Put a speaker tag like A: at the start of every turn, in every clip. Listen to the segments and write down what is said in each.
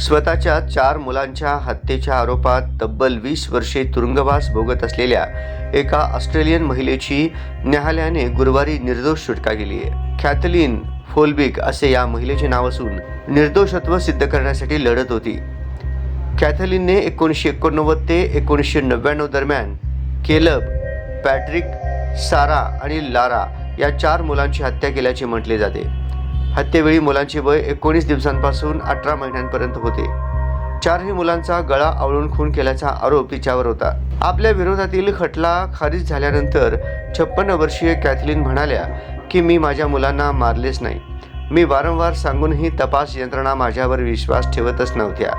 A: स्वतःच्या चार मुलांच्या हत्येच्या आरोपात तब्बल वीस वर्षे तुरुंगवास भोगत असलेल्या एका ऑस्ट्रेलियन महिलेची न्यायालयाने गुरुवारी निर्दोष सुटका केली आहे. कॅथलीन फोलबिक असे या महिलेचे नाव असून निर्दोषत्व सिद्ध करण्यासाठी लढत होती. कॅथलीनने एकोणीसशे एकोणनव्वद ते एकोणीसशे नव्याण्णव दरम्यान केलब पॅट्रिक सारा आणि लारा या चार मुलांची हत्या केल्याचे म्हटले जाते. हत्येवेळी मुलांचे वय एकोणीस दिवसांपासून अठरा महिन्यांपर्यंत होते. चारही मुलांचा गळा आवळून खून केल्याचा आरोप तिच्यावर होता. आपल्या विरोधातील खटला खारिज झाल्यानंतर छप्पन्न वर्षीय कॅथलीन म्हणाल्या की मी माझ्या मुलांना मारलेच नाही. मी वारंवार सांगूनही तपास यंत्रणा माझ्यावर विश्वास ठेवतच नव्हत्या.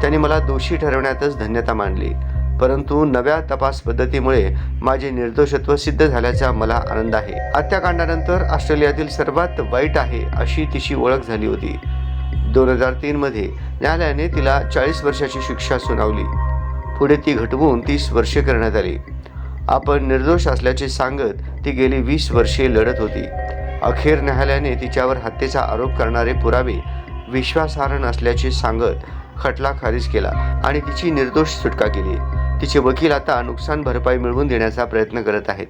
A: त्यांनी मला दोषी ठरवण्यातच धन्यता मानली. परंतु नव्या तपास पद्धतीमुळे माझे निर्दोषत्व सिद्ध झाल्याचा मला आनंद आहे. हत्याकांडानंतर ऑस्ट्रेलियातील सर्वात वाईट आहे अशी तिची ओळख झाली होती. दोन हजार तीनमध्ये न्यायालयाने तिला चाळीस वर्षाची शिक्षा सुनावली. पुढे ती घटवून तीस वर्षे करण्यात आली. आपण निर्दोष असल्याचे सांगत ती गेली वीस वर्षे लढत होती. अखेर न्यायालयाने तिच्यावर हत्येचा आरोप करणारे पुरावे विश्वासार्ह नसल्याचे सांगत खटला खारिज केला आणि तिची निर्दोष सुटका केली. तिचे वकील आता नुकसान भरपाई मिळवून देण्याचा प्रयत्न करत आहेत.